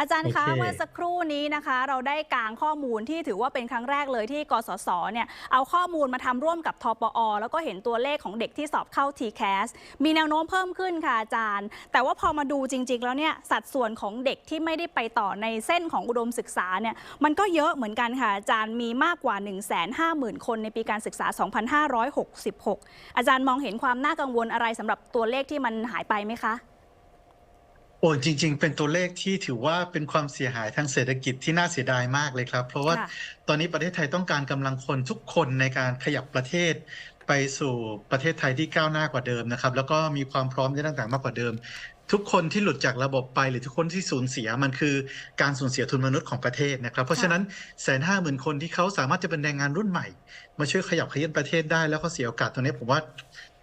อาจารย์คะโอเคเมื่อสักครู่นี้นะคะ เราได้กางข้อมูลที่ถือว่าเป็นครั้งแรกเลยที่กสศเนี่ยเอาข้อมูลมาทำร่วมกับทปอ แล้วก็เห็นตัวเลขของเด็กที่สอบเข้า TCAS มีแนวโน้มเพิ่มขึ้นค่ะอาจารย์ แต่ว่าพอมาดูจริง ๆ แล้วเนี่ยสัดส่วนของเด็กที่ไม่ได้ไปต่อในเส้นของอุดมศึกษาเนี่ยมันก็เยอะเหมือนกันค่ะอาจารย์มีมากกว่า 1 5 0 0 0 0 คนในปีการศึกษา 2566 อาจารย์มองเห็นความน่ากังวลอะไรสำหรับตัวเลขที่มันหายไปไหมคะ โอ้จริง ๆ เป็นตัวเลขที่ถือว่าเป็นความเสียหายทางเศรษฐกิจที่น่าเสียดายมากเลยครับ เพราะว่าค่ะตอนนี้ประเทศไทยต้องการกำลังคนทุกคนในการขยับประเทศไปสู่ประเทศไทยที่ก้าวหน้ากว่าเดิมนะครับ แล้วก็มีความพร้อมในต่างๆมากกว่าเดิม ทุกคนที่หลุดจากระบบไปหรือทุกคนที่สูญเสียมันคือการสูญเสียทุนมนุษย์ของประเทศนะครับ เพราะฉะนั้นแสนห้าหมื่นคนที่เขาสามารถจะเป็นแรงงานรุ่นใหม่ มาช่วยขยับขยื่นประเทศได้แล้วก็เสียโอกาสตรงนี้ผมว่า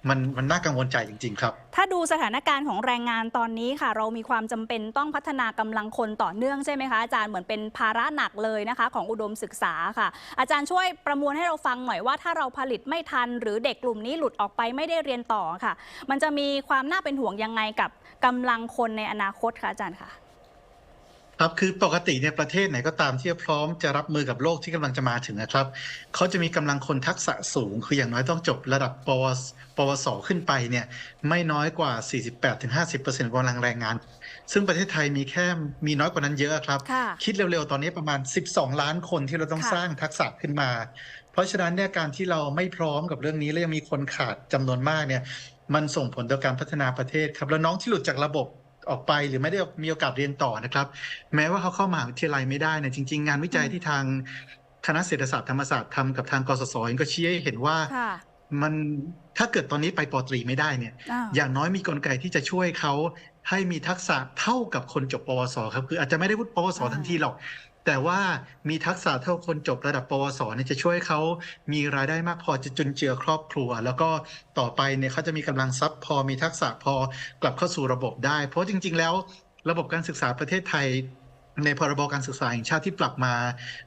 มันมันน่ากังวลใจจริง ๆ ครับ ถ้าดูสถานการณ์ของแรงงานตอนนี้ค่ะ เรามีความจำเป็นต้องพัฒนากำลังคนต่อเนื่องใช่ไหมคะอาจารย์เหมือนเป็นภาระหนักเลยนะคะ ของอุดมศึกษาค่ะ อาจารย์ช่วยประมวลให้เราฟังหน่อยว่าถ้าเราผลิตไม่ทัน หรือเด็กกลุ่มนี้หลุดออกไปไม่ได้เรียนต่อค่ะ มันจะมีความน่าเป็นห่วงยังไงกับกำลังคนในอนาคตคะอาจารย์คะ ครับคือปกติเนี่ยประเทศไหนก็ตามที่พร้อมจะรับมือกับโลกที่กำลังจะมาถึงนะครับเขาจะมีกำลังคนทักษะสูง คืออย่างน้อยต้องจบระดับปวสปวสขึ้นไปเนี่ยไม่น้อยกว่า 48-50%กำลังแรงงาน ซึ่งประเทศไทยมีแค่มีน้อยกว่านั้นเยอะครับค่ะคิดเร็วๆ ตอนนี้ประมาณ 12 ล้านคนที่เราต้องค่ะสร้างทักษะขึ้นมา เพราะฉะนั้นเนี่ยการที่เราไม่พร้อมกับเรื่องนี้และยังมีคนขาดจำนวนมากเนี่ยมันส่งผลต่อการพัฒนาประเทศครับแล้วน้องที่หลุดจากระบบ ออกไปหรือไม่ได้มีโอกาสเรียนต่อนะครับ แม้ว่าเขาเข้ามหาวิทยาลัยไม่ได้เนี่ยจริง ๆ งานวิจัยอืมที่ทางคณะเศรษฐศาสตร์ธรรมศาสตร์ทำกับทางกสศเองก็ชี้ให้เห็นว่าค่ะมันถ้าเกิดตอนนี้ไปปอตรีไม่ได้เนี่ยอ่าอย่างน้อยมีกลไกที่จะช่วยเขาให้มีทักษะเท่ากับคนจบปวสครับ คืออาจจะไม่ได้วุฒิปวสอ่าทันทีหรอก แต่ว่ามีทักษะเท่าคนจบระดับปวสเนี่ยจะช่วยเขามีรายได้มากพอจะจุนเจือครอบครัว แล้วก็ต่อไปเนี่ยเขาจะมีกำลังทรัพย์พอมีทักษะพอกลับเข้าสู่ระบบได้ เพราะจริง ๆ แล้วระบบการศึกษาประเทศไทย ในพรบการศึกษาแห่งชาติที่ปรับมา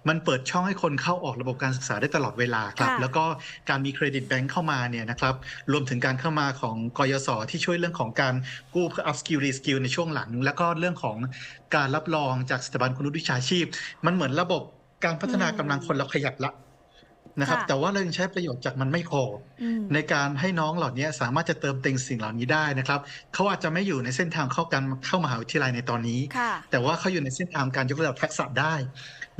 มันเปิดช่องให้คนเข้าออกระบบการศึกษาได้ตลอดเวลาครับค่ะแล้วก็การมีเครดิตแบงค์เข้ามาเนี่ยนะครับ รวมถึงการเข้ามาของกยศที่ช่วยเรื่องของการกู้เพื่อ up skill re skill ในช่วงหลัง แล้วก็เรื่องของการรับรองจากสถาบันคุณวุฒิวิชาชีพ มันเหมือนระบบการพัฒนาอืมกำลังคนเราขยับละ นะครับค่ะแต่ว่าเรายังใช้ประโยชน์จากมันไม่พออืมในการให้น้องเหล่านี้สามารถจะเติมเต็มสิ่งเหล่านี้ได้นะครับเขาอาจจะไม่อยู่ในเส้นทางเข้าการเข้ามหาวิทยาลัยในตอนนี้ค่ะแต่ว่าเขาอยู่ในเส้นทางการยกระดับทักษะได้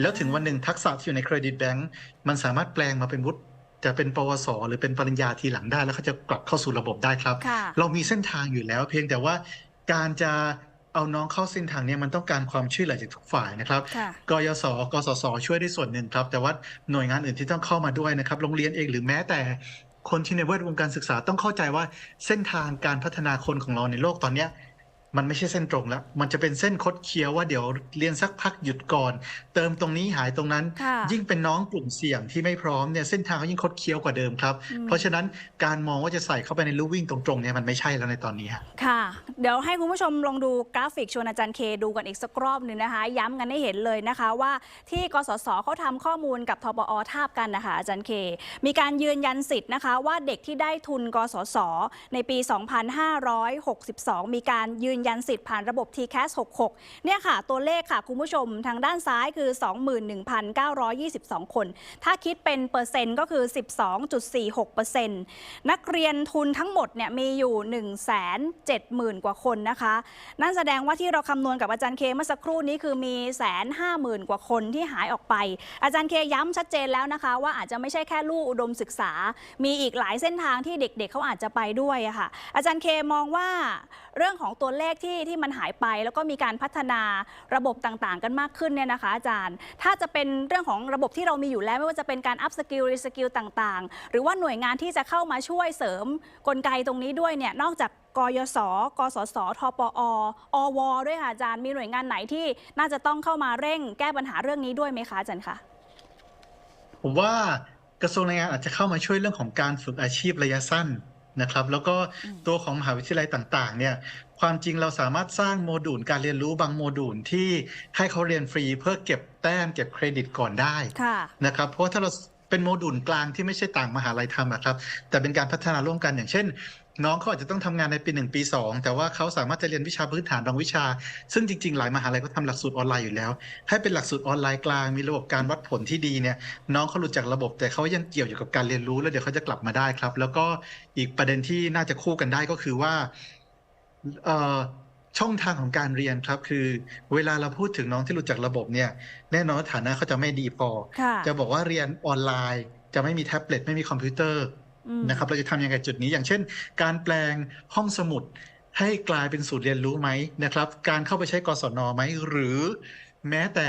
แล้วถึงวันหนึ่งทักษะที่อยู่ในเครดิตแบงก์มันสามารถแปลงมาเป็นวุฒิจะเป็นปวส หรือเป็นปริญญาทีหลังได้แล้วเขาจะกลับเข้าสู่ระบบได้ครับค่ะเรามีเส้นทางอยู่แล้วเพียงแต่ว่าการจะ เอาน้องเข้าเส้นทางเนี้มันต้องการความช่วยเหลือจากทุกฝ่ายนะครับค่ะกยศกสศช่วยได้ส่วนหนึ่งครับ แต่ว่าหน่วยงานอื่นที่ต้องเข้ามาด้วยนะครับโรงเรียนเองหรือแม้แต่คนที่ในแวดวงการศึกษาต้องเข้าใจว่าเส้นทางการพัฒนาคนของเราในโลกตอนเนี้ย มันไม่ใช่เส้นตรงแล้ว มันจะเป็นเส้นคดเคี้ยวว่าเดี๋ยวเรียนสักพักหยุดก่อน เติมตรงนี้หายตรงนั้นค่ะยิ่งเป็นน้องกลุ่มเสี่ยงที่ไม่พร้อมเนี่ยเส้นทางเขายิ่งคดเคี้ยวกว่าเดิมครับอืมเพราะฉะนั้นการมองว่าจะใส่เข้าไปในลู่วิ่งตรงๆเนี่ยมันไม่ใช่แล้วในตอนนี้ฮะค่ะ เดี๋ยวให้คุณผู้ชมลองดูกราฟิกชวนอาจารย์เคดูกันอีกสักรอบหนึ่งนะคะ ย้ำกันให้เห็นเลยนะคะว่าที่กสศเขาทำข้อมูลกับทปอทาบกันนะคะอาจารย์เค มีการยืนยันสิทธิ์นะคะ ว่าเด็กที่ได้ทุนกสศในปี 2562 มีการยืนยันสิทธิ์ผ่านระบบ TCAS 66 เนี่ยค่ะ ตัวเลขค่ะ คุณผู้ชมทางด้านซ้ายคือ 21,922 คน ถ้าคิดเป็นเปอร์เซ็นต์ก็คือ 12.46เปอร์เซ็นต์นักเรียนทุนทั้งหมดเนี่ยมีอยู่ 1 7 0 0 0 0 กว่าคนนะคะ นั่นแสดงว่าที่เราคำนวณกับอาจารย์เคเมื่อสักครู่นี้คือมีแสนห้าหมื่นกว่าคนที่หายออกไป อาจารย์เคย้ำชัดเจนแล้วนะคะ ว่าอาจจะไม่ใช่แค่ลู่อุดมศึกษา มีอีกหลายเส้นทางที่เด็กๆเขาอาจจะไปด้วยะค่ะ อาจารย์เคมองว่าเรื่องของตัวเลขที่ที่มันหายไป แล้วก็มีการพัฒนาระบบต่างๆ กันมากขึ้นเนี่ยนะคะ อาจารย์ ถ้าจะเป็นเรื่องของระบบที่เรามีอยู่แล้วไม่ว่าจะเป็นการอัพสกิลรีสกิลต่างๆ หรือว่าหน่วยงานที่จะเข้ามาช่วยเสริมกลไกตรงนี้ด้วยเนี่ยนอกจากกยศกสศทปออวด้วยค่ะอาจารย์มีหน่วยงานไหนที่น่าจะต้องเข้ามาเร่งแก้ปัญหาเรื่องนี้ด้วยไหมคะอาจารย์คะผมว่ากระทรวงแรงงานอาจจะเข้ามาช่วยเรื่องของการฝึกอาชีพระยะสั้น นะครับ แล้วก็อืมตัวของมหาวิทยาลัยต่างๆ เนี่ยความจริงเราสามารถสร้างโมดูลการเรียนรู้บางโมดูลที่ให้เขาเรียนฟรีเพื่อเก็บแต้มเก็บเครดิตก่อนได้ค่ะนะครับเพราะว่าถ้าเราเป็นโมดูลกลางที่ไม่ใช่ต่างมหาลัยทำอะครับ แต่เป็นการพัฒนาร่วมกันอย่างเช่น น้องเขาอาจจะต้องทำงานในปีหนึ่งปีสองแต่ว่าเขาสามารถจะเรียนวิชาพื้นฐานบางวิชา ซึ่งจริง ๆ หลายมหาลัยก็ทำหลักสูตรออนไลน์อยู่แล้ว ให้เป็นหลักสูตรออนไลน์กลางมีระบบการวัดผลที่ดีเนี่ย น้องเขาหลุดจากระบบแต่เขายังเกี่ยวอยู่กับการเรียนรู้แล้วเดี๋ยวเขาจะกลับมาได้ครับ แล้วก็อีกประเด็นที่น่าจะคู่กันได้ก็คือว่าเอ่อช่องทางของการเรียนครับคือ เวลาเราพูดถึงน้องที่หลุดจากระบบเนี่ย แน่นอนฐานะเขาจะไม่ดีพอค่ะจะบอกว่าเรียนออนไลน์ จะไม่มีแท็บเล็ตไม่มีคอมพิวเตอร์อืม นะครับ เราจะทำยังไงจุดนี้อย่างเช่น การแปลงห้องสมุดให้กลายเป็นศูนย์เรียนรู้ไหมนะครับ การเข้าไปใช้กศนไหมหรือแม้แต่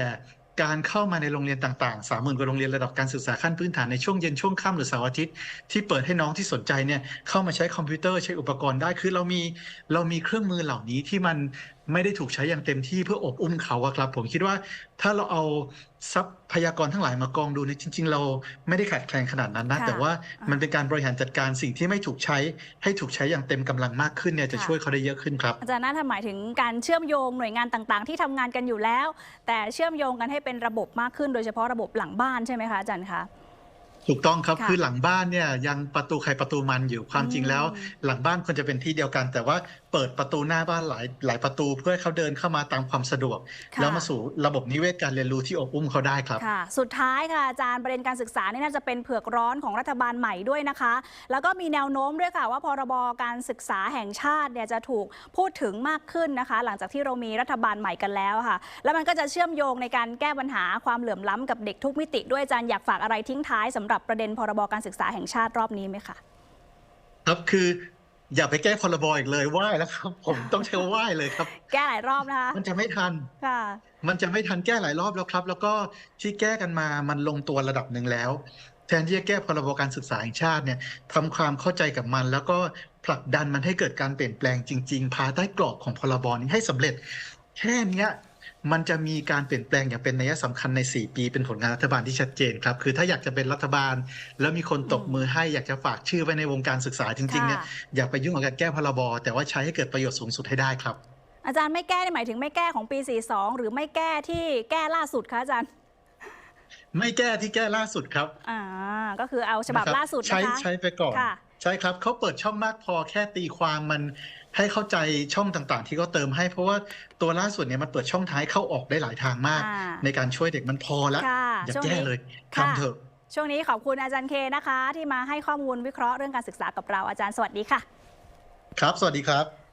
การเข้ามาในโรงเรียนต่างๆสามหมื่นกว่าโรงเรียนระดับการศึกษาขั้นพื้นฐานในช่วงเย็นช่วงค่ำหรือเสาร์อาทิตย์ที่เปิดให้น้องที่สนใจเนี่ยเข้ามาใช้คอมพิวเตอร์ใช้อุปกรณ์ได้ คือเรามีเรามีเครื่องมือเหล่านี้ที่มัน ไม่ได้ถูกใช้อย่างเต็มที่เพื่ออบอุ้มเขาอะครับ ผมคิดว่าถ้าเราเอาทรัพยากรทั้งหลายมากองดูเนี่ยจริง ๆ เราไม่ได้ขาดแคลนขนาดนั้นนะค่ะแต่ว่าอ่ามัมันเป็นการบริหารจัดการสิ่งที่ไม่ถูกใช้ ให้ถูกใช้อย่างเต็มกำลังมากขึ้นเนี่ยจะค่ะช่วยเขาได้เยอะขึ้นครับอาจารย์น่าทำหมายถึงการเชื่อมโยงหน่วยงานต่างๆ ที่ทำงานกันอยู่แล้ว แต่เชื่อมโยงกันให้เป็นระบบมากขึ้น โดยเฉพาะระบบหลังบ้านใช่ไหมคะอาจารย์คะ ถูกต้องครับค่ะคือหลังบ้านเนี่ยยังประตูใครประตูมันอยู่ความจริงแล้ว อืม หลังบ้านควรจะเป็นที่เดียวกัน แต่ว่าเปิดประตูหน้าบ้านหลายหลายประตูเพื่อให้เขาเดินเข้ามาตามความสะดวก ค่ะ แล้วมาสู่ระบบนิเวศการเรียนรู้ที่อบอุ้มเขาได้ครับ ค่ะ สุดท้ายค่ะอาจารย์ประเด็นการศึกษานี่น่าจะเป็นเผือกร้อนของรัฐบาลใหม่ด้วยนะคะ แล้วก็มีแนวโน้มด้วยค่ะว่าพรบการศึกษาแห่งชาติเนี่ยจะถูกพูดถึงมากขึ้นนะคะ หลังจากที่เรามีรัฐบาลใหม่กันแล้วค่ะ แล้วมันก็จะเชื่อมโยงในการแก้ปัญหาความเหลื่อมล้ำกับเด็กทุกมิติด้วยอาจารย์อยากฝากอะไรทิ้งท้ายสำหรับประเด็นพรบการศึกษาแห่งชาติรอบนี้ไหมคะครับคืออย่าไปแก้พรบอีกเลยไหว้แล้วครับ ผมต้องใช้ว่าไหว้เลยครับ แก้หลายรอบนะคะมันจะไม่ทันค่ะมันจะไม่ทันแก้หลายรอบแล้วครับ แล้วก็ที่แก้กันมามันลงตัวระดับหนึ่งแล้ว แทนที่จะแก้พรบการศึกษาแห่งชาติเนี่ยทำความเข้าใจกับมัน แล้วก็ผลักดันมันให้เกิดการเปลี่ยนแปลงจริง ๆ ภายใต้กรอบของพรบนี้ให้สำเร็จแค่เนี้ย มันจะมีการเปลี่ยนแปลงอย่างเป็นนัยสำคัญใน 4 ปีเป็นผลงานรัฐบาลที่ชัดเจนครับ คือถ้าอยากจะเป็นรัฐบาล แล้วมีคนตบอืมมือให้อยากจะฝากชื่อไว้ในวงการศึกษาจริงๆเนี่ยค่ะอย่าไปยุ่งกับการแก้พรบแต่ว่าใช้ให้เกิดประโยชน์สูงสุดให้ได้ครับ อาจารย์ไม่แก้นี่หมายถึงไม่แก้ของปี 42 หรือไม่แก้ที่แก้ล่าสุดคะอาจารย์ ไม่แก้ที่แก้ล่าสุดครับอ่าก็คือเอาฉบับนะครับล่าสุดใช้นะคะใช้ไปก่อนค่ะใช่ครับเขาเปิดช่องมากพอแค่ตีความมัน ให้เข้าใจช่องต่างๆ ที่เขาเติมให้เพราะว่าตัวล่าสุดเนี่ยมันเปิดช่องท้ายเข้าออกได้หลายทางมากอ่าในการช่วยเด็กมันพอแล้วค่ะอย่าช่วงแก้นี้เลยค่ะทำเถอะ ช่วงนี้ขอบคุณอาจารย์เคนะคะ ที่มาให้ข้อมูลวิเคราะห์เรื่องการศึกษากับเราอาจารย์สวัสดีค่ะ ครับ สวัสดีครับ